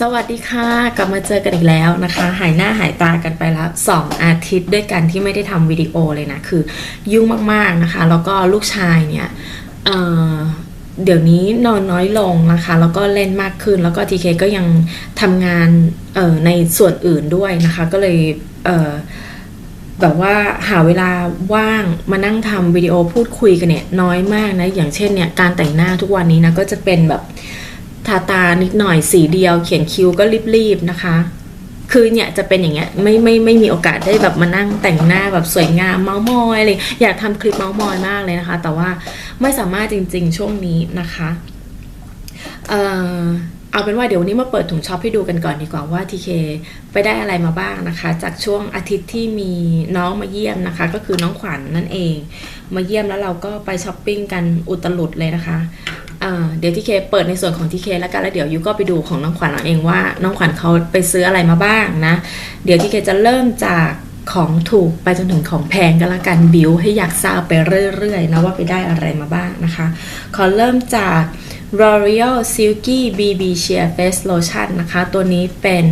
สวัสดีค่ะ กลับมาเจอกันอีกแล้วนะคะ หายหน้าหายตากันไปแล้ว 2 อาทิตย์ด้วยกันที่ไม่ได้ทำวิดีโอเลยนะ คือยุ่งมากๆนะคะ แล้วก็ลูกชายเนี่ยเเดี๋ยวนี้นอนน้อยลงนะคะ แล้วก็เล่นมากขึ้น แล้วก็ทีเคก็ยังทำงานในส่วนอื่นด้วยนะคะ ก็เลยเแบบว่าหาเวลาว่างมานั่งทำวิดีโอพูดคุยกันเนี่ยน้อยมากนะ อย่างเช่นเนี่ยการแต่งหน้าทุกวันนี้นะก็จะเป็นแบบ ทาตานิดหน่อยสีเดียวเขียนคิ้วก็รีบๆนะคะ คือเนี่ยจะเป็นอย่างเงี้ยไม่ไม่ไม่มีโอกาสได้แบบมานั่งแต่งหน้าแบบสวยงามเมาส์มอยอะไรอยากทำคลิปเมาส์มอยมากเลยนะคะ แต่ว่าไม่สามารถจริงๆช่วงนี้นะคะเอ่อเอาเป็นว่าเดี๋ยววันนี้มาเปิดถุงช็อปให้ดูกันก่อนดีกว่าว่าทีเคไปได้อะไรมาบ้างนะคะ จากช่วงอาทิตย์ที่มีน้องมาเยี่ยมนะคะ ก็คือน้องขวัญนนั่นเอง มาเยี่ยมแล้วเราก็ไปช้อปปิ้งกันอุตลุดเลยนะคะ เดี๋ยวที่เคเปิดในส่วนของที่เคแล้วกันแล้วเดี๋ยวยูก็ไปดูของน้องขวัญเอาเองว่า น้องขวัญเขาไปซื้ออะไรมาบ้างนะ เดี๋ยวที่เคจะเริ่มจากของถูกไปจนถึงของแพงกันละกันบิวให้อยากทราบไปเรื่อยๆนะว่าไปได้อะไรมาบ้างนะคะ ขอเริ่มจาก L'Oreal Silky BB Sheer Face Lotion นะคะ ตัวนี้เป็น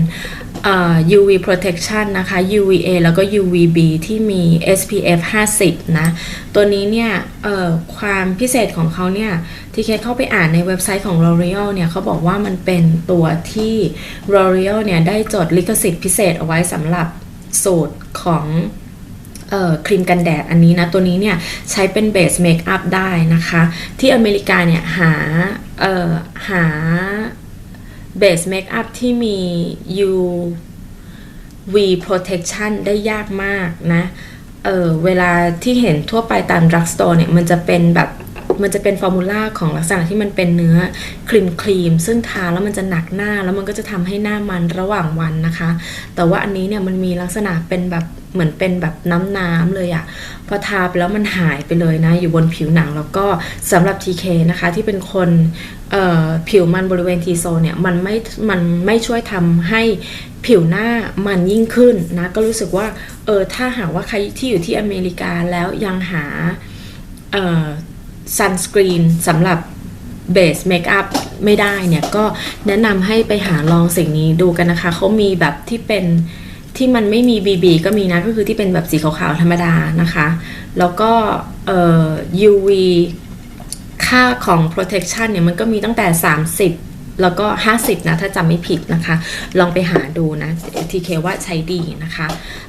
UV Protection นะคะ UVA แล้วก็ UVB ที่มี SPF 50 นะ ตัวนี้เนี่ยเอ่อความพิเศษของเขาเนี่ยที่เคเข้าไปอ่านในเว็บไซต์ของ L'Oreal เนี่ยเขาบอกว่ามันเป็นตัวที่ L'Oreal เนี่ยได้จดลิขสิทธิ์พิเศษเอาไว้สำหรับสูตรของเอ่อครีมกันแดดอันนี้นะ ตัวนี้เนี่ยใช้เป็นเบสเมคอัพได้นะคะ ที่อเมริกาเนี่ยหาเอ่อหา เบสเมคอัพที่มี UV protection ได้ยากมากนะ เออเวลาที่เห็นทั่วไปตามดรักสโตร์เนี่ย มันจะเป็นแบบมันจะเป็นฟอร์มูล่าของลักษณะที่มันเป็นเนื้อครีมครีมซึ่งทาแล้วมันจะหนักหน้าแล้วมันก็จะทำให้หน้ามันระหว่างวันนะคะ แต่ว่าอันนี้เนี่ยมันมีลักษณะเป็นแบบ เหมือนเป็นแบบน้ำน้ำๆเลยอะพอทาไปแล้วมันหายไปเลยนะ อยู่บนผิวหนังแล้วก็สำหรับ TK นะคะที่เป็นคนผิวมันบริเวณทีโซเนี่ยมันไม่มันไม่ช่วยทำให้ผิวหน้ามันยิ่งขึ้นนะก็รู้สึกว่าเออถ้าหากว่าใครที่อยู่ที่อเมริกาแล้วยังหาซันสกรีนสำหรับเบสเมคอัพไม่ได้เนี่ย ก็แนะนำให้ไปหาลองสิ่งนี้ดูกันนะคะ เขามีแบบที่เป็น ที่มันไม่มี BB ก็มีนะ ก็คือที่เป็นแบบสีขาวๆธรรมดานะคะ แล้วก็เอ่อ UV ค่าของ protection เนี่ยมันก็มีตั้งแต่ 30 แล้วก็ 50 นะ ถ้าจำไม่ผิดนะคะ ลองไปหาดูนะ TK ว่าใช้ดีนะคะ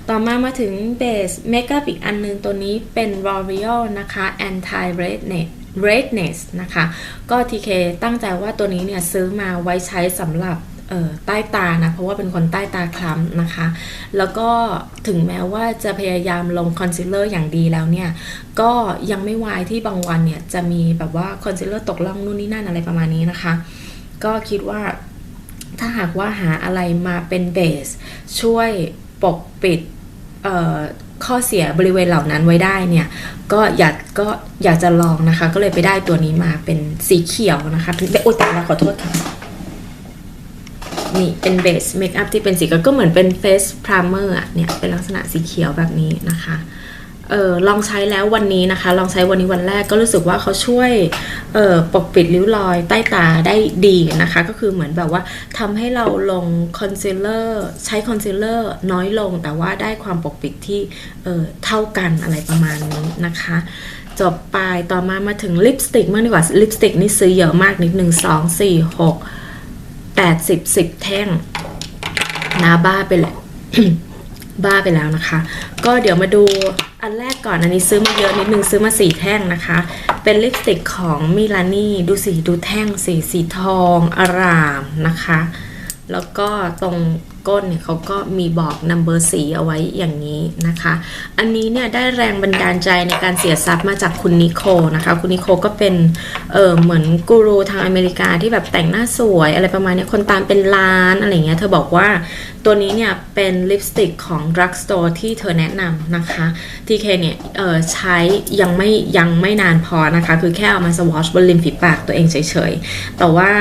ต่อมามาถึงเบสเมคอัพอีกอันนึงตัวนี้เป็น L'Oreal นะคะ anti redness redness นะคะ ก็ TK ตั้งใจว่าตัวนี้เนี่ยซื้อมาไว้ใช้สำหรับ ใต้ตานะ เพราะว่าเป็นคนใต้ตาคล้ำนะคะ แล้วก็ถึงแม้ว่าจะพยายามลงคอนซีลเลอร์อย่างดีแล้วเนี่ย ก็ยังไม่วายที่บางวันเนี่ย จะมีแบบว่าคอนซีลเลอร์ตกล่องนู่นนี่นั่นอะไรประมาณนี้นะคะ ก็คิดว่าถ้าหากว่าหาอะไรมาเป็นเบส ช่วยปกปิดข้อเสียบริเวณเหล่านั้นไว้ได้เนี่ย ก็อยากก็อยากจะลองนะคะ ก็เลยไปได้ตัวนี้มาเป็นสีเขียวนะคะโอ้ยแต่ละขอโทษค่ะ นี่เป็นเบสเมคอัพที่เป็นสีก็เหมือนเป็นเฟสพรามเมอร์อะเนี่ยเป็นลักษณะสีเขียวแบบนี้นะคะเออลองใช้แล้ววันนี้นะคะ ลองใช้วันนี้วันแรกก็รู้สึกว่าเขาช่วยเออปกปิดริ้วรอยใต้ตาได้ดีนะคะ ก็คือเหมือนแบบว่าทำให้เราลงคอนซีลเลอร์ใช้คอนซีลเลอร์น้อยลง แต่ว่าได้ความปกปิดที่เออเท่ากันอะไรประมาณนี้นะคะ จบไปต่อมามาถึงลิปสติกมากดีกว่าลิปสติกนี่ซื้อเยอะมากนิดหนึ่งสองสี่หก แปดสิบสิบแท่งนะบ้าไปแหละบ้าไปแล้วนะคะ ก็เดี๋ยวมาดูอันแรกก่อนอันนี้ซื้อมาเยอะนิดนึงซื้อมาสีแท่งนะคะ เป็นลิปสติกของมิลานี่ดูสีดูแท่งสีสีทองอารามนะคะ แล้วก็ตรง ก้นเนี่ยเขาก็มีบอกนัมเบอร์สีเอาไว้อย่างนี้นะคะ อันนี้เนี่ยได้แรงบันดาลใจในการเสียทรัพย์มาจากคุณนิโคนะคะ คุณนิโคก็เป็นเออเหมือนกูรูทางอเมริกาที่แบบแต่งหน้าสวยอะไรประมาณนี้คนตามเป็นล้านอะไรเงี้ยเธอบอกว่าตัวนี้เนี่ยเป็นลิปสติกของ drug store ที่เธอแนะนำนะคะทีเคเนี่ยเออใช้ยังไม่ยังไม่นานพอนะคะ คือแค่เอามาสวอชบนริมฝีปากตัวเองเฉยๆ แต่ว่า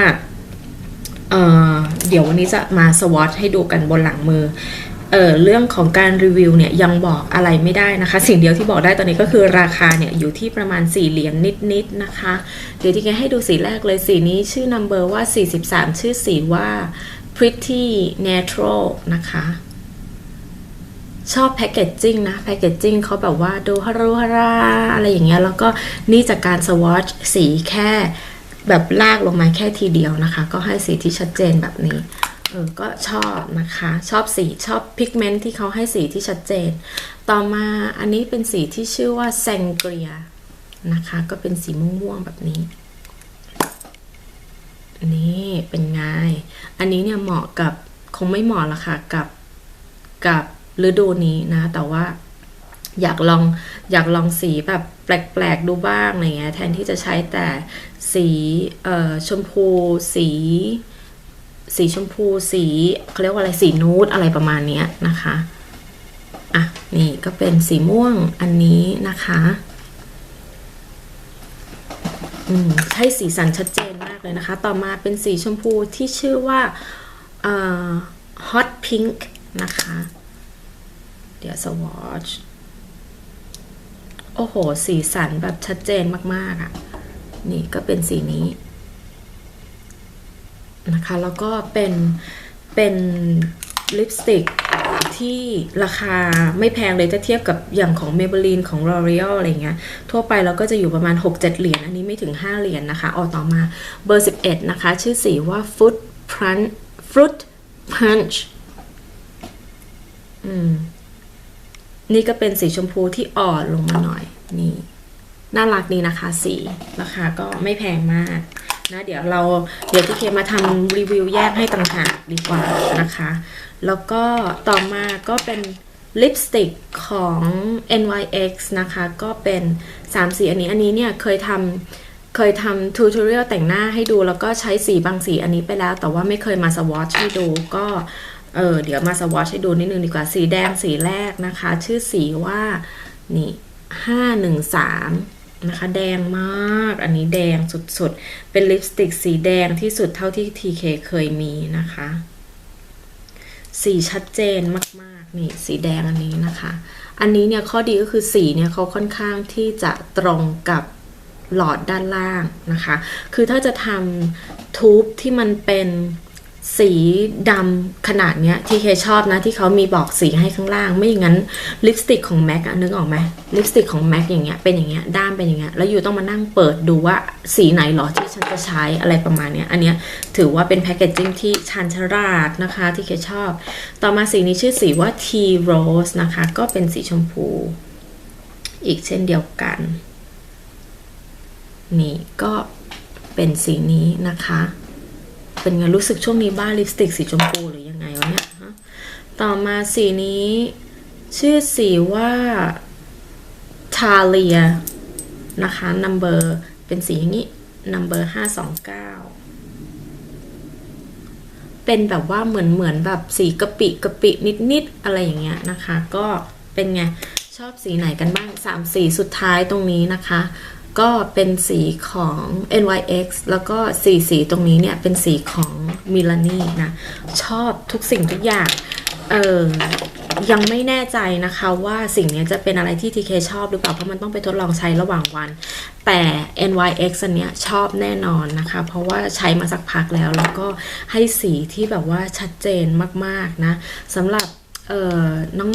เออ เดี๋ยววันนี้จะมาสวอตให้ดูกันบนหลังมือเออเรื่องของการรีวิวเนี่ยยังบอกอะไรไม่ได้นะคะ สิ่งเดียวที่บอกได้ตอนนี้ก็คือราคาเนี่ยอยู่ที่ประมาณ 4 เหรียญนิดๆนะคะ เดี๋ยวที่แกให้ดูสีแรกเลยสีนี้ชื่อนัมเบอร์ว่า 43 ชื่อสีว่า p pretty natural นะคะ ชอบแพคเกจจิ้งนะแพคเกจจิ้งเขาแบบว่าดูฮารุฮาราอะไรอย่างเงี้ยแล้วก็นี่จากการสวอชสีแค่ แบบลากลงมาแค่ทีเดียวนะคะ ก็ให้สีที่ชัดเจนแบบนี้เออก็ชอบนะคะ ชอบสีชอบพิกเมนต์ที่เขาให้สีที่ชัดเจน ต่อมาอันนี้เป็นสีที่ชื่อว่าแซงเกรียนะคะ ก็เป็นสีม่วงๆแบบนี้ นี่เป็นไง อันนี้เนี่ยเหมาะกับคงไม่เหมาะละค่ะกับกับฤดูนี้นะ แต่ว่า อยากลองอยากลองสีแบบแปลกๆดูบ้างอะไรเงี้ยแทนที่จะใช้แต่สีเอ่อชมพู สี สีชมพู สีเขาเรียกว่าอะไรสีนูดอะไรประมาณเนี้ยนะคะ อะ นี่ก็เป็นสีม่วงอันนี้นะคะอืมให้สีสันชัดเจนมากเลยนะคะ ต่อมาเป็นสีชมพูที่ชื่อว่าเอ่อ hot pink นะคะ เดี๋ยวสวอช โอ้โห สีสันแบบชัดเจนมากๆอะ่ะ นี่ก็เป็นสีนี้นะคะ แล้วก็เป็นเป็นลิปสติกที่ราคาไม่แพงเลยถ้าเทียบกับอย่างของ Maybelline ของ L'Oreal อะไรเงี้ย ทั่วไปเราก็จะอยู่ประมาณ 6-7 เหรียญ อันนี้ไม่ถึง 5 เหรียญนะคะ ออกต่อมาเบอร์ 11 นะคะ ชื่อสีว่า Fruit Punch Fruit Punch อืม นี่ก็เป็นสีชมพูที่อ่อนลงมาหน่อยนี่น่ารักดีนะคะสีราคาก็ไม่แพงมากนะเดี๋ยวเราเดี๋ยวที่เคมาทำรีวิวแยกให้ต่างหากดีกว่านะคะ แล้วก็ต่อมาก็เป็นลิปสติกของ NYX นะคะ ก็เป็น3สีอันนี้อันนี้เนี่ยเคยทำเคยทำทูตอเรียลแต่งหน้าให้ดูแล้วก็ใช้สีบางสีอันนี้ไปแล้ว แต่ว่าไม่เคยมาสวอชให้ดูก็ เออเดี๋ยวมาสวอชให้ดูนิดนึงดีกว่าสีแดงสีแรกนะคะ ชื่อสีว่านี่ห้าหนึ่งสามนะคะแดงมากอันนี้แดงสุดๆ เป็นลิปสติกสีแดงที่สุดเท่าที่ TK เคยมีนะคะ สีชัดเจนมากๆนี่สีแดงอันนี้นะคะ อันนี้เนี่ยข้อดีก็คือสีเนี่ยเขาค่อนข้างที่จะตรงกับหลอดด้านล่างนะคะ คือถ้าจะทำทูบที่มันเป็น สีดำขนาดเนี้ยที่เคชอบนะที่เขามีบอกสีให้ข้างล่าง ไม่อย่างนั้นลิปสติกของแม็กอะนึกออกไหมลิปสติกของแม็กอย่างเงี้ยเป็นอย่างเงี้ยด้ามเป็นอย่างเงี้ยแล้วอยู่ต้องมานั่งเปิดดูว่าสีไหนหรอที่ฉันจะใช้อะไรประมาณเนี้ยอันเนี้ยถือว่าเป็นแพคเกจจิ้งที่ชันฉลาดนะคะที่เคชอบ ต่อมาสีนี้ชื่อสีว่า Tea Rose นะคะ ก็เป็นสีชมพู อีกเช่นเดียวกัน นี่ก็เป็นสีนี้นะคะ เป็นไงรู้สึกช่วงนี้บ้าลิปสติกสีชมพูหรือยังไงวะเนี่ยฮะต่อมาสีนี้ ชื่อสีว่าทาเลียนะคะ number เป็นสีอย่างนี้ number ห้าสองเก้าเป็นแบบว่าเหมือนเหมือนแบบสีกะปิกะปินิดนิดๆอะไรอย่างเงี้ยนะคะ ก็เป็นไงชอบสีไหนกันบ้างสามสีสุดท้ายตรงนี้นะคะ ก็เป็นสีของ NYX แล้วก็สีสีตรงนี้เนี่ย เป็นสีของมิลานีนะ ชอบทุกสิ่งทุกอย่าง เออยังไม่แน่ใจนะคะว่าสิ่งนี้จะเป็นอะไรที่ TK ชอบหรือเปล่า เพราะมันต้องไปทดลองใช้ระหว่างวัน แต่ NYX อันเนี้ยชอบแน่นอนนะคะ เพราะว่าใช้มาสักพักแล้ว แล้วก็ให้สีที่แบบว่าชัดเจนมาก ๆ นะสำหรับ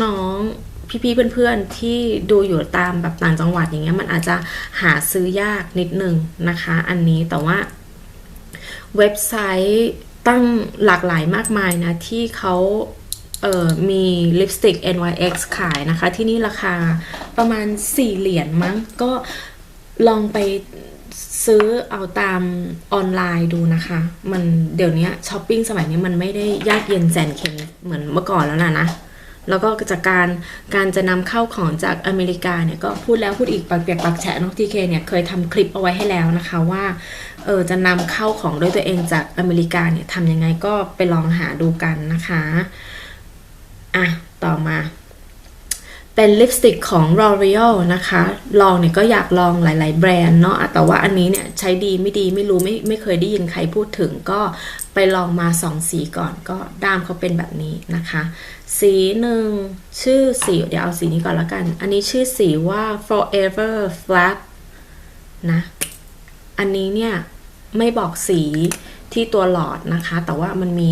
น้องๆ พี่ๆเพื่อนๆที่ดูอยู่ตามแบบต่างจังหวัดอย่างเงี้ยมันอาจจะหาซื้อยากนิดนึงนะคะ อันนี้แต่ว่าเว็บไซต์ตั้งหลากหลายมากมายนะ ที่เขาเอ่อมีลิปสติก NYX ขายนะคะ ที่นี่ราคาประมาณ 4 เหรียญมั้ง ก็ลองไปซื้อเอาตามออนไลน์ดูนะคะ มันเดี๋ยวนี้ช้อปปิ้งสมัยนี้มันไม่ได้ยากเย็นแสนเข็ญเหมือนเมื่อก่อนแล้วนะนะ แล้วก็จากการการจะนำเข้าของจากอเมริกาเนี่ยก็พูดแล้วพูดอีกปากเปียกปากแฉะน้องทีเคเนี่ยเคยทำคลิปเอาไว้ให้แล้วนะคะว่าเออจะนำเข้าของด้วยตัวเองจากอเมริกาเนี่ยทำยังไงก็ไปลองหาดูกันนะคะอะต่อมา เป็นลิปสติกของ L'Oreal นะคะ ลองเนี่ยก็อยากลองหลาย ๆ แบรนด์เนาะแต่ว่าอันนี้เนี่ยใช้ดีไม่ดีไม่รู้ไม่ไม่เคยได้ยินใครพูดถึงก็ไปลองมาสองสีก่อนก็ด้ามเขาเป็นแบบนี้นะคะ สีหนึ่งชื่อสีเดี๋ยวเอาสีนี้ก่อนละกัน อันนี้ชื่อสีว่า forever flat นะ อันนี้เนี่ยไม่บอกสีที่ตัวหลอดนะคะ แต่ว่ามันมี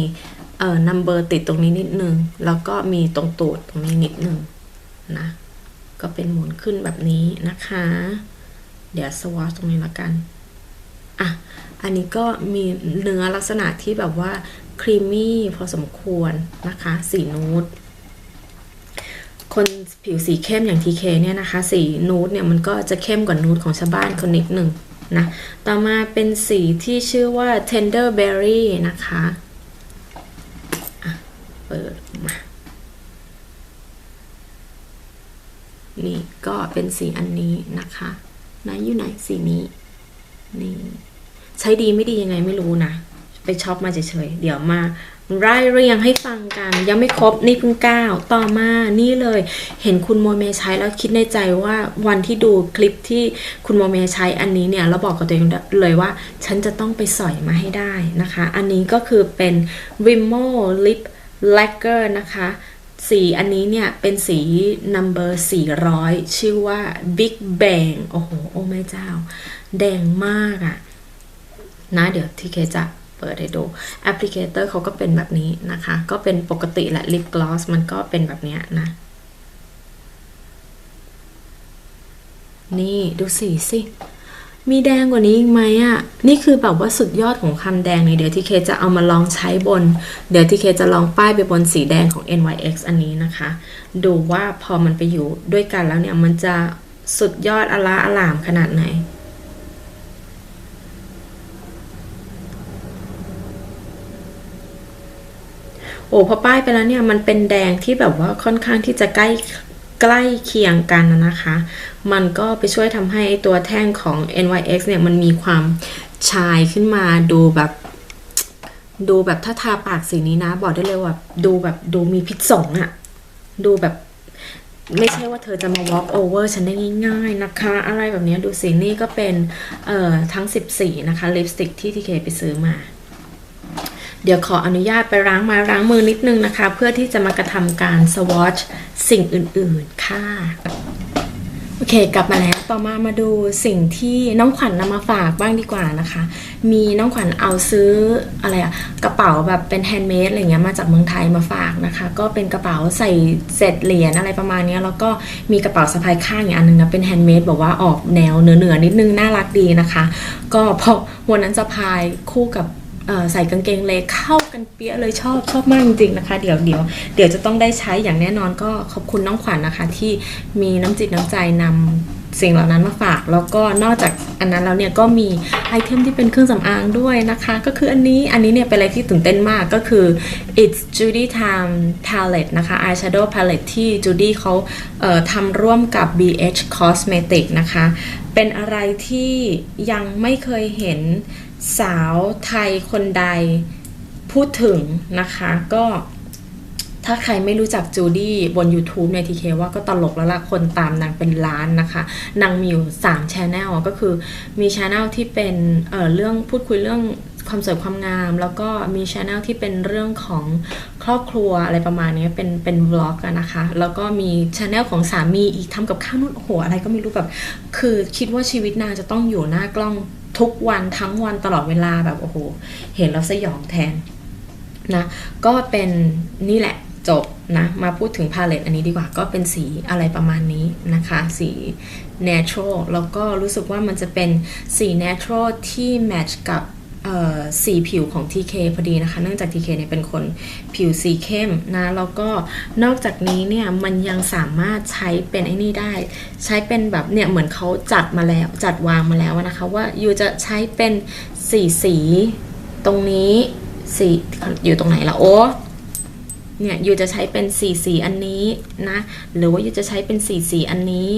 เอ่อ number ติดตรงนี้นิดนึง แล้วก็มีตรงตูดตรงนี้นิดนึง นะ ก็เป็นหมุนขึ้นแบบนี้นะคะ เดี๋ยวสวอตตรงนี้ละกัน อะ อันนี้ก็มีเนื้อลักษณะที่แบบว่าครีมมี่พอสมควรนะคะ สีนูดคนผิวสีเข้มอย่าง TK เนี่ยนะคะ สีนูดเนี่ยมันก็จะเข้มกว่านูดของชาวบ้านคนนิดหนึ่งนะ ต่อมาเป็นสีที่ชื่อว่า tender berry นะคะอะเปิดมา นี่ก็เป็นสีอันนี้นะคะไหนอยู่ไหนสีนี้ นี่ ใช้ดีไม่ดียังไงไม่รู้นะ ไปช็อปมาเฉยๆ เดี๋ยวมาไล่เรียงให้ฟังกัน ยังไม่ครบนี่เพิ่งเก้าต่อมานี่เลย เห็นคุณโมเมใช้แล้วคิดในใจว่าวันที่ดูคลิปที่คุณโมเมใช้อันนี้เนี่ยเราบอกกับตัวเองเลยว่า ฉันจะต้องไปสอยมาให้ได้นะคะ อันนี้ก็คือเป็น Rimmel Lip Lacquer นะคะ สีอันนี้เนี่ยเป็นสี number 400 ชื่อว่า Big Bang โอ้โห โอ้แม่เจ้า แดงมากอะนะเดี๋ยวที่เคจะเปิดให้ดูแอปพลิเคเตอร์เขาก็เป็นแบบนี้นะคะ ก็เป็นปกติแหละลิปกลอสมันก็เป็นแบบนี้นะ นี่ดูสีสิ มีแดงกว่านี้อีกไหมอะ่ะ นี่คือแบบว่าสุดยอดของคำแดงเลยเดี๋ยวที่เคจะเอามาลองใช้บน เดี๋ยวที่เคจะลองป้ายไปบนสีแดงของ NYX อันนี้นะคะ ดูว่าพอมันไปอยู่ด้วยกันแล้วเนี่ยมันจะสุดยอดอลาอลามขนาดไหนโอ้พอป้ายไปแล้วเนี่ยมันเป็นแดงที่แบบว่าค่อนข้างที่จะใกล้ ใกล้เคียงกันนะคะ มันก็ไปช่วยทำให้ตัวแท่งของ NYX เนี่ยมันมีความชายขึ้นมาดูแบบดูแบบถ้าทาปากสีนี้นะ บอกได้เลยว่าดูแบบดูมีพิษสงอะดูแบบไม่ใช่ว่าเธอจะมา walk over ฉันได้ง่ายๆนะคะ อะไรแบบนี้ดูสินี่ก็เป็นเอ่อทั้ง 14 นะคะลิปสติกที่ทีเคไปซื้อมา เดี๋ยวขออนุญาตไปล้างมาล้างมือนิดนึงนะคะ เพื่อที่จะมากระทำการสวอชสิ่งอื่นๆค่ะโอเค กลับมาแล้วต่อมามาดูสิ่งที่น้องขวัญนำมาฝากบ้างดีกว่านะคะ มีน้องขวัญเอาซื้ออะไรอะกระเป๋าแบบเป็นแฮนด์เมดอะไรเงี้ยมาจากเมืองไทยมาฝากนะคะ ก็เป็นกระเป๋าใส่เศษเหรียญอะไรประมาณนี้แล้วก็มีกระเป๋าสะพายข้างอย่างอันนึงนะเป็นแฮนด์เมดแบบว่าออกแนวเหนือๆนิดนึงน่ารักดีนะคะ ก็พอวันนั้นสะพายคู่กับ ใส่กางเกงเลเข้ากันเปี้ยเลยชอบชอบมากจริงๆนะคะ เดี๋ยวเดี๋ยวเดี๋ยวจะต้องได้ใช้อย่างแน่นอนก็ขอบคุณน้องขวัญนะคะ ที่มีน้ำจิตน้ำใจนำสิ่งเหล่านั้นมาฝาก แล้วก็นอกจากอันนั้นแล้วเนี่ยก็มีไอเทมที่เป็นเครื่องสำอางด้วยนะคะ ก็คืออันนี้อันนี้เนี่ยเป็นอะไรที่ตื่นเต้นมากก็คือ it's Judy Time palette นะคะ eyeshadow palette ที่ Judy เขาเทำร่วมกับ BH Cosmetic นะคะ เป็นอะไรที่ยังไม่เคยเห็น สาวไทยคนใดพูดถึงนะคะก็ถ้าใครไม่รู้จักจูดี้บน YouTube ในทีเคว่าก็ตลกแล้วล่ะ คนตามนางเป็นล้านนะคะ นางมีอยู่3 Channel ก็คือมี Channel ที่เป็นเอ่อเรื่องพูดคุยเรื่องความสวยความงาม แล้วก็มี Channel ที่เป็นเรื่องของครอบครัวอะไรประมาณนี้เป็นเป็นวล็อกนะคะ แล้วก็มี Channel ของสามีอีกทำกับข้าวนู่นโอ้โหอะไรก็ไม่รู้แบบ คือคิดว่าชีวิตนางจะต้องอยู่หน้ากล้อง ทุกวันทั้งวันตลอดเวลาแบบโอ้โหเห็นแล้วสยองแทนนะก็เป็นนี่แหละจบนะมาพูดถึงพาเลตอันนี้ดีกว่าก็เป็นสีอะไรประมาณนี้นะคะ สี natural แล้วก็รู้สึกว่ามันจะเป็นสี natural ที่แมทช์กับ สีผิวของ TK พอดีนะคะ เนื่องจาก TK เนี่ยเป็นคนผิวสีเข้มนะ แล้วก็นอกจากนี้เนี่ยมันยังสามารถใช้เป็นไอ้นี่ได้ ใช้เป็นแบบเนี่ยเหมือนเขาจัดมาแล้วจัดวางมาแล้วนะคะว่าอยู่จะใช้เป็นสีสีตรงนี้สีอยู่ตรงไหนละโอ้เนี่ยยูจะใช้เป็นสีสีอันนี้นะ หรือว่ายูจะใช้เป็นสีสีอันนี้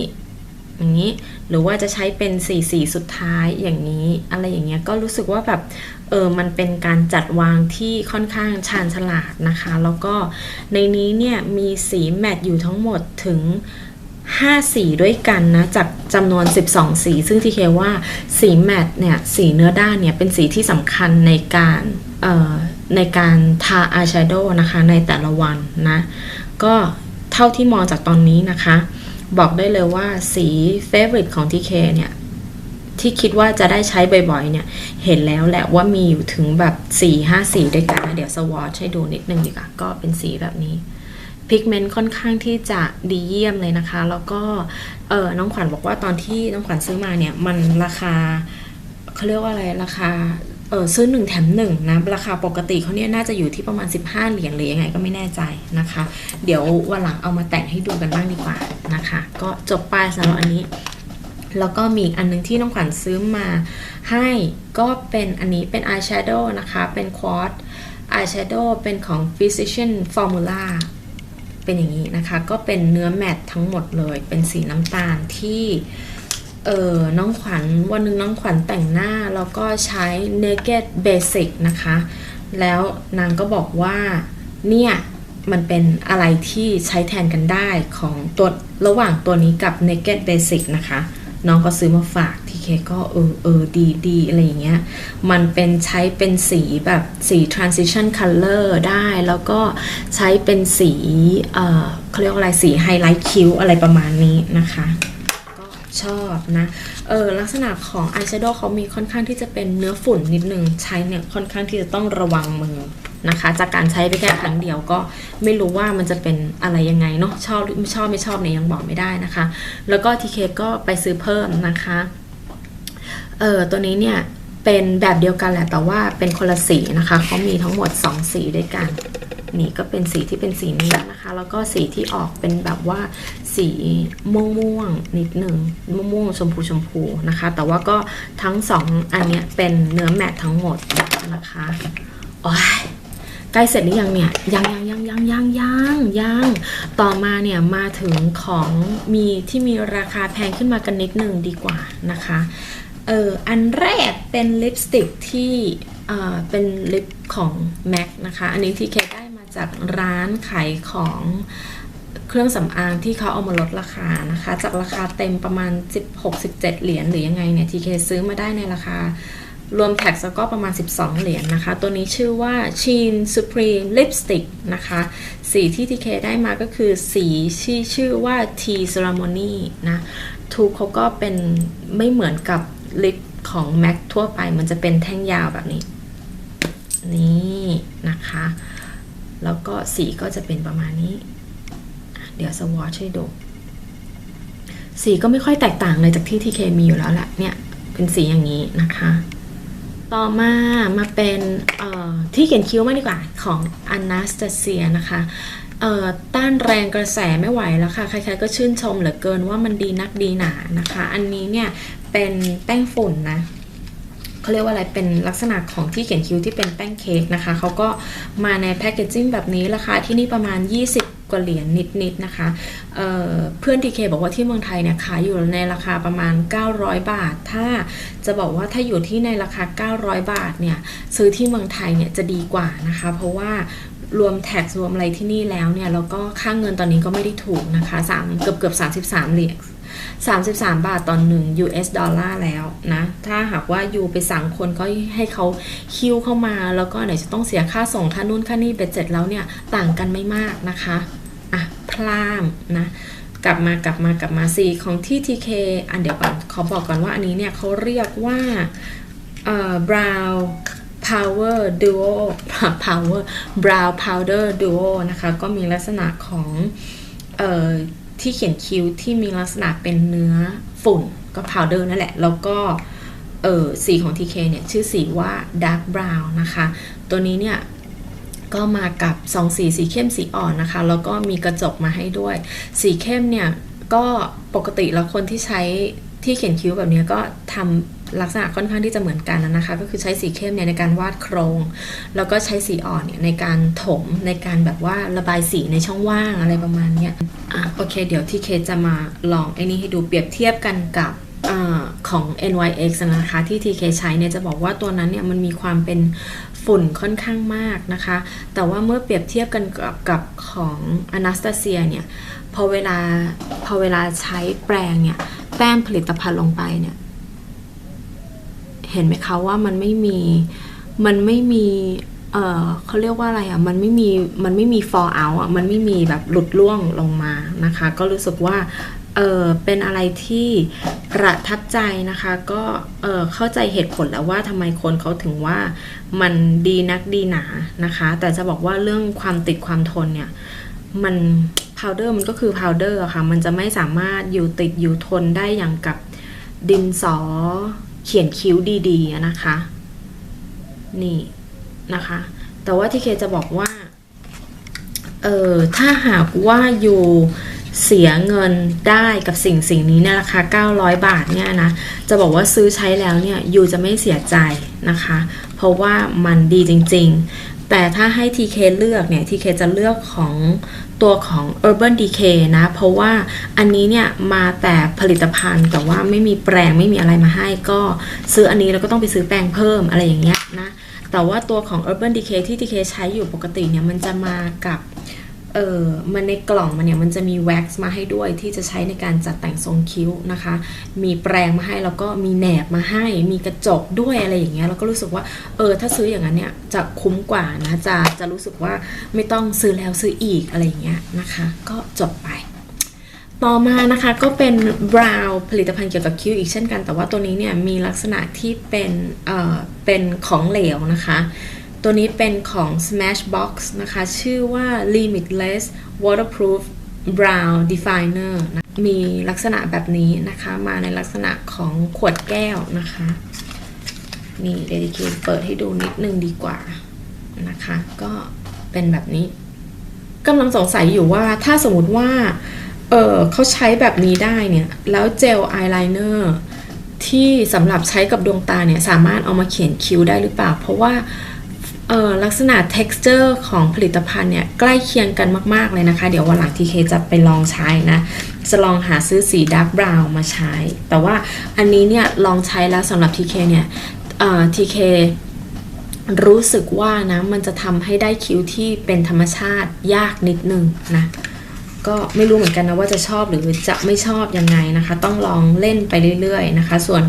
อย่างนี้ หรือว่าจะใช้เป็นสีสีสุดท้ายอย่างนี้ อะไรอย่างเงี้ยก็รู้สึกว่าแบบเออมันเป็นการจัดวางที่ค่อนข้างชาญฉลาดนะคะ แล้วก็ในนี้เนี่ยมีสีแมตต์อยู่ทั้งหมดถึง5 สีด้วยกันนะ จากจำนวน 12 สี ซึ่งที่เคว่าสีแมตต์เนี่ยสีเนื้อด้านเนี่ยเป็นสีที่สำคัญในการเอ่อในการทาอายแชโดว์นะคะในแต่ละวันนะ ก็เท่าที่มองจากตอนนี้นะคะ บอกได้เลยว่าสีเฟเวอร์ของ TK เนี่ย ที่คิดว่าจะได้ใช้บ่อยๆ เนี่ย เห็นแล้วแหละว่ามีอยู่ถึงแบบ 4 5 สีด้วยกันนะเดี๋ยวสวอชให้ดูนิดนึงดีกว่า ก็เป็นสีแบบนี้พิกเมนต์ค่อนข้างที่จะดีเยี่ยมเลยนะคะ แล้วก็เออน้องขวัญบอกว่าตอนที่น้องขวัญซื้อมาเนี่ย มันราคาเขาเรียกว่าอะไรราคา เออซื้อหนึ่งแถมหนึ่งนะราคาปกติเขาเนี่ยน่าจะอยู่ที่ประมาณ 15 เหรียญหรือยังไงก็ไม่แน่ใจนะคะ เดี๋ยววันหลังเอามาแต่งให้ดูกันบ้างดีกว่านะคะ ก็จบไปสำหรับอันนี้ แล้วก็มีอันนึงที่น้องขวัญซื้อมาให้ก็เป็นอันนี้เป็นอายแชโดว์นะคะ เป็นควอตอายแชโดว์เป็นของ Physician Formula เป็นอย่างนี้นะคะ ก็เป็นเนื้อแมตทั้งหมดเลย เป็นสีน้ำตาลที่ เออน้องขวัญวันหนึงน้องขวัญแต่งหน้าแล้วก็ใช้ Naked Basic นะคะ แล้วนางก็บอกว่าเนี่ยมันเป็นอะไรที่ใช้แทนกันได้ของตัวระหว่างตัวนี้กับ Naked Basic นะคะ น้องก็ซื้อมาฝากทีเคก็เออเออดีดีอะไรอย่างเงี้ย มันเป็นใช้เป็นสีแบบสี transition color ได้แล้วก็ใช้เป็นสี เออเขาเรียกว่าอะไรสี highlight คิ้วอะไรประมาณนี้นะคะ ชอบนะ เออลักษณะของอายแชโดว์เขามีค่อนข้างที่จะเป็นเนื้อฝุ่นนิดนึง ใช้เนี่ยค่อนข้างที่จะต้องระวังมือนะคะ จากการใช้ไปแค่ครั้งเดียวก็ไม่รู้ว่ามันจะเป็นอะไรยังไงเนาะชอบหรือไม่ชอบไม่ชอบเนี่ยยังบอกไม่ได้นะคะ แล้วก็ทีเคก็ไปซื้อเพิ่มนะคะเออตัวนี้เนี่ย เป็นแบบเดียวกันแหละแต่ว่าเป็นคนละสีนะคะเขามีทั้งหมด 2 สีด้วยกัน นี่ก็เป็นสีที่เป็นสีนี้นะคะ แล้วก็สีที่ออกเป็นแบบว่าสีม่วงม่วงๆนิดหนึ่งม่วงม่วงๆชมพูชมพูนะคะ แต่ว่าก็ทั้งสองอันเนี้ยเป็นเนื้อแมตทั้งหมดนะคะโอ้ยใกล้เสร็จหรือยังเนี่ยยังยังยังยังยังยังยัง ต่อมาเนี่ยมาถึงของมีที่มีราคาแพงขึ้นมากันนิดหนึ่งดีกว่านะคะ เอออันแรกเป็นลิปสติกที่เออเป็นลิปของ MAC นะคะ อันนี้ที่เคได้มาจากร้านขายของเครื่องสำอางที่เขาเอามาลดราคานะคะ จากราคาเต็มประมาณ 16-17 เหรียญหรือยังไงเนี่ยทีเคซื้อมาได้ในราคารวมแท็กแล้วก็ประมาณ 12 เหรียญนนะคะ ตัวนี้ชื่อว่า Sheen Supreme Lipstick นะคะ สีที่ทีเคได้มาก็คือสีที่ชื่อว่า Tea Ceremony นะ ทูกเขาก็เป็นไม่เหมือนกับ ลิปของ MAC ทั่วไปมันจะเป็นแท่งยาวแบบนี้ นี่นะคะ แล้วก็สีก็จะเป็นประมาณนี้ เดี๋ยวสวอชให้ดู สีก็ไม่ค่อยแตกต่างเลยจากที่ทีเคมีอยู่แล้วแหละเนี่ย เป็นสีอย่างนี้นะคะ ต่อมามาเป็นที่เขียนคิ้วมากดีกว่าของ Anastasia นะคะต้านแรงกระแสไม่ไหวแล้วค่ะ ใครๆก็ชื่นชมเหลือเกินว่ามันดีนักดีหนานะคะ อันนี้เนี่ย เป็นแป้งฝุ่นนะเขาเรียกว่าอะไรเป็นลักษณะของที่เขียนคิ้วที่เป็นแป้งเค้กนะคะเขาก็มาในแพคเกจจิ้งแบบนี้ราคาที่นี่ประมาณ 20 กว่าเหรียญนิดๆนะคะเเพื่อนทีเคบอกว่าที่เมืองไทยเนี่ยขายอยู่ในราคาประมาณ 900 บาท ถ้าจะบอกว่าถ้าอยู่ที่ในราคา 900 บาทเนี่ยซื้อที่เมืองไทยเนี่ยจะดีกว่านะคะ เพราะว่ารวมแท็กรวมอะไรที่นี่แล้วเนี่ยแล้วก็ค่างเงินตอนนี้ก็ไม่ได้ถูกนะคะ3เกือบเกือบ33เหรียญ 33 บาทต่อ1 US ดอลลาร์แล้วนะ ถ้าหากว่ายูไปสั่งคนก็ให้เขาคิวเข้ามา แล้วก็ไหนจะต้องเสียค่าส่งค่านู่นค่านี่เบ็ดเสร็จแล้วเนี่ย ต่างกันไม่มากนะคะ อะ พลามนะกลับมากลับมากลับมาสีของที่ TK อันเดี๋ยวก่อนขอบอกก่อนว่าอันนี้เนี่ยเขาเรียกว่าเอ่อ brown power duo power brown powder duo นะคะ ก็มีลักษณะของเอ่อ ที่เขียนคิ้วที่มีลักษณะเป็นเนื้อฝุ่นก็พาวเดอร์นั่นแหละ แล้วก็เออสีของ TK เนี่ย ชื่อสีว่า dark brown นะคะ ตัวนี้เนี่ย ก็มากับสองสี สีเข้มสีอ่อนนะคะ แล้วก็มีกระจกมาให้ด้วย สีเข้มเนี่ย ก็ปกติแล้วคนที่ใช้ ที่เขียนคิ้วแบบนี้ก็ทำลักษณะค่อนข้างที่จะเหมือนกันนะคะ ก็คือใช้สีเข้มเนี่ยในการวาดโครง แล้วก็ใช้สีอ่อนเนี่ยในการถมในการแบบว่าระบายสีในช่องว่างอะไรประมาณนี้อะโอเค เดี๋ยวที่เคจะมาลองไอ้นี้ให้ดูเปรียบเทียบกันกับอของ NYX นะคะที่ TK ใช้เนี่ยจะบอกว่าตัวนั้นเนี่ยมันมีความเป็นฝุ่นค่อนข้างมากนะคะ แต่ว่าเมื่อเปรียบเทียบกันกับกับของ Anastasia เนี่ยพอเวลาพอเวลาใช้แปรงเนี่ย แต้มผลิตภัณฑ์ลงไปเนี่ย เห็นไหมคะว่ามันไม่มีมันไม่มี เออเขาเรียกว่าอะไรอะ มันไม่มี มันไม่มี fall out อะ มันไม่มีแบบหลุดล่วงลงมานะคะ ก็รู้สึกว่า เออเป็นอะไรที่ประทับใจนะคะ ก็ เออเข้าใจเหตุผลแล้วว่าทำไมคนเขาถึงว่ามันดีนักดีหนานะคะ แต่จะบอกว่าเรื่องความติดความทนเนี่ย มัน พาวเดอร์มันก็คือพาวเดอร์ค่ะ มันจะไม่สามารถอยู่ติดอยู่ทนได้อย่างกับดินสอเขียนคิ้วดีๆนะคะ นี่นะคะ แต่ว่าที่เคจะบอกว่า เออถ้าหากว่าอยู่เสียเงินได้กับสิ่งสิ่งนี้เนี่ยราคา 900 บาทเนี่ยนะ จะบอกว่าซื้อใช้แล้วเนี่ยยูจะไม่เสียใจนะคะ เพราะว่ามันดีจริง ๆ แต่ถ้าให้ TK เลือกเนี่ย TK จะเลือกของ ตัวของ Urban Decay นะ เพราะว่าอันนี้เนี่ยมาแต่ผลิตภัณฑ์ แต่ว่าไม่มีแปรงไม่มีอะไรมาให้ก็ซื้ออันนี้แล้วก็ต้องไปซื้อแปรงเพิ่มอะไรอย่างเงี้ยนะ แต่ว่าตัวของ Urban Decay ที่ TK ใช้อยู่ปกติเนี่ยมันจะมากับ เออมันในกล่องมันเนี่ยมันจะมีแว็กซ์มาให้ด้วยที่จะใช้ในการจัดแต่งทรงคิ้วนะคะ มีแปรงมาให้แล้วก็มีแหนบมาให้ มีกระจกด้วยอะไรอย่างเงี้ยเราก็รู้สึกว่าเออถ้าซื้ออย่างนั้นเนี่ยจะคุ้มกว่านะจะจะรู้สึกว่าไม่ต้องซื้อแล้วซื้ออีกอะไรอย่างเงี้ยนะคะ ก็จบไปต่อมานะคะก็เป็นบราวผลิตภัณฑ์เกี่ยวกับคิ้วอีกเช่นกัน แต่ว่าตัวนี้เนี่ยมีลักษณะที่เป็นเอ่อเป็นของเหลวนะคะ ตัวนี้เป็นของ Smashbox นะคะ ชื่อว่า Limitless Waterproof Brow Definer นะมีลักษณะแบบนี้นะคะ มาในลักษณะของขวดแก้วนะคะ นี่เดดิเคเปิดให้ดูนิดนึงดีกว่านะคะ ก็เป็นแบบนี้กำลังสงสัยอยู่ว่าถ้าสมมติว่า เออเขาใช้แบบนี้ได้เนี่ย แล้วเจลอายไลเนอร์ที่สำหรับใช้กับดวงตาเนี่ย สามารถเอามาเขียนคิ้วได้หรือเปล่า เพราะว่า ลักษณะ texture ของผลิตภัณฑ์เนี่ยใกล้เคียงกันมากๆเลยนะคะ เดี๋ยววันหลังทีเคจะไปลองใช้นะ จะลองหาซื้อสี dark brown มาใช้ แต่ว่าอันนี้เนี่ยลองใช้แล้วสำหรับทีเคเนี่ยทีเครู้สึกว่านะมันจะทำให้ได้คิ้วที่เป็นธรรมชาติยากนิดนึงนะ ก็ไม่รู้เหมือนกันนะว่าจะชอบหรือจะไม่ชอบยังไงนะคะ ต้องลองเล่นไปเรื่อยๆนะคะ ส่วน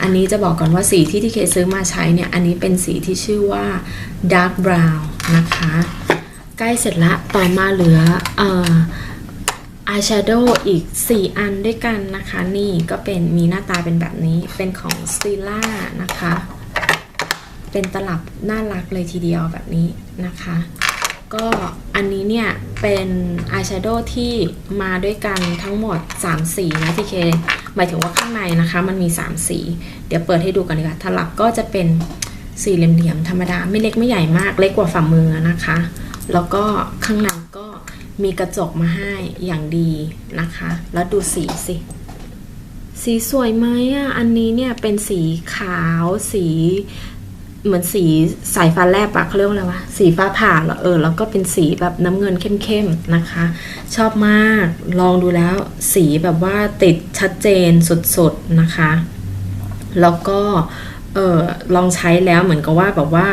อันนี้จะบอกก่อนว่าสีที่ที่เคซื้อมาใช้เนี่ย อันนี้เป็นสีที่ชื่อว่า dark brown นะคะ ใกล้เสร็จละต่อมาเหลือเอ่ออายแชโดว์อีก 4 อันด้วยกันนะคะ นี่ก็เป็นมีหน้าตาเป็นแบบนี้เป็นของ s t i l a นะคะ เป็นตลับน่ารักเลยทีเดียวแบบนี้นะคะ ก็อันนี้เนี่ยเป็นอายแชโดว์ที่มาด้วยกันทั้งหมด 3 สีนะพี่เคหมายถึงว่าข้างในนะคะมันมี 3 สี เดี๋ยวเปิดให้ดูกันดีกว่าตลับก็จะเป็นสี่เหลี่ยมๆธรรมดาไม่เล็กไม่ใหญ่มากเล็กกว่าฝ่ามือนะคะ แล้วก็ข้างในก็มีกระจกมาให้อย่างดีนะคะ แล้วดูสีสิ สีสวยไหมอะอันนี้เนี่ยเป็นสีขาวสี เหมือนสีสายฟ้าแลบอะเขาเรียกว่าอะไรวะสีฟ้าผ่าเหรอเออแล้วก็เป็นสีแบบน้ำเงินเข้มๆนะคะ ชอบมากลองดูแล้ว สีแบบว่าติดชัดเจนสดๆนะคะ แล้วก็เออลองใช้แล้วเหมือนกับว่าแบบว่า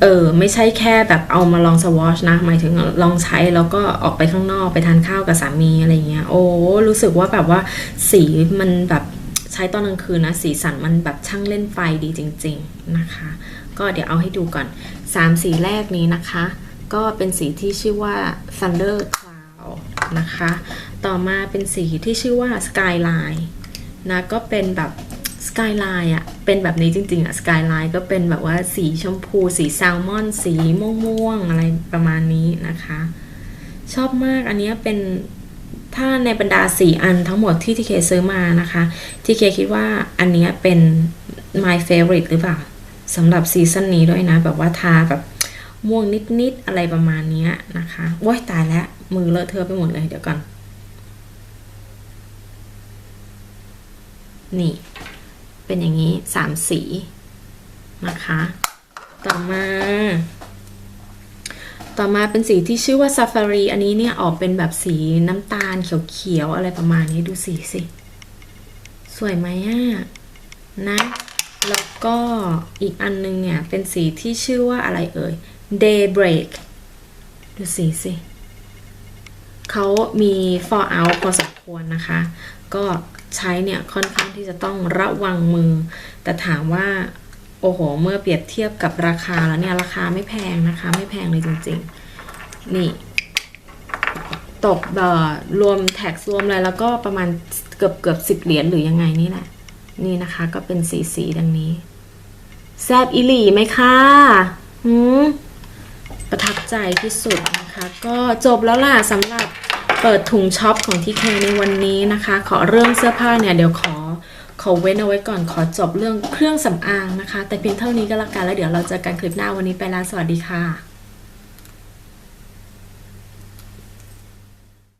เออไม่ใช่แค่แบบเอามาลองสวอชนะหมายถึงลองใช้แล้วก็ออกไปข้างนอกไปทานข้าวกับสามีอะไรเงี้ยโอ้รู้สึกว่าแบบว่าสีมันแบบ ช้ตอนกลางคืนนะสีสันมันแบบช่างเล่นไฟดีจริง ๆนะคะ ก็เดี๋ยวเอาให้ดูก่อน 3 สีแรกนี้นะคะ ก็เป็นสีที่ชื่อว่า Thunder Cloud นะคะ ต่อมาเป็นสีที่ชื่อว่า Skyline นะก็เป็นแบบสกายไลน์อะ เป็นแบบนี้จริงๆอะสกายไลน์ก็เป็นแบบว่าสีชมพู สีแซลมอน สีม่วงๆอะไรประมาณนี้นะคะ ชอบมากอันนี้เป็น ถ้าในบรรดาสีอันทั้งหมดที่ทีเคซื้อมานะคะที่เคคิดว่าอันนี้เป็น my favorite หรือเปล่าสำหรับซีซั่นนี้ด้วยนะ แบบว่าทาแบบม่วงนิด ๆ อะไรประมาณนี้นะคะว้ยตายแล้ว มือเลอะเทอะไปหมดเลยเดี๋ยวก่อน นี่ เป็นอย่างนี้สามสีนะคะ ต่อมา ต่อมาเป็นสีที่ชื่อว่า Safari อันนี้เนี่ยออกเป็นแบบสีน้ำตาลเขียวๆอะไรประมาณนี้ดูสีสิ สวยไหมอะนะ แล้วก็อีกอันนึงเนี่ย เป็นสีที่ชื่อว่าอะไรเอ่ย Daybreak ดูสีสิเขามี fall out พอสมควรนะคะ ก็ใช้เนี่ยค่อนข้างที่จะต้องระวังมือ แต่ถามว่า โอ้โห เมื่อเปรียบเทียบกับราคาแล้วเนี่ย ราคาไม่แพงนะคะ ไม่แพงเลยจริงๆ นี่ ตกเอ่อรวมแท็กรวมอะไรแล้วก็ประมาณเกือบเกือบสิบเหรียญหรือยังไงนี่แหละ นี่นะคะก็เป็นสีสีดังนี้ แซบอิหลีไหมคะหืมประทับใจที่สุดนะคะ ก็จบแล้วล่ะสำหรับเปิดถุงช็อปของที่แคในวันนี้นะคะ ขอเรื่องเสื้อผ้าเนี่ยเดี๋ยวขอ ขอเว้นเอาไว้ก่อนขอจบเรื่องเครื่องสำอางนะคะ แต่เพียงเท่านี้ก็แล้วกันแล้วเดี๋ยวเราเจอกันคลิปหน้าวันนี้ไปแล้วสวัสดีค่ะ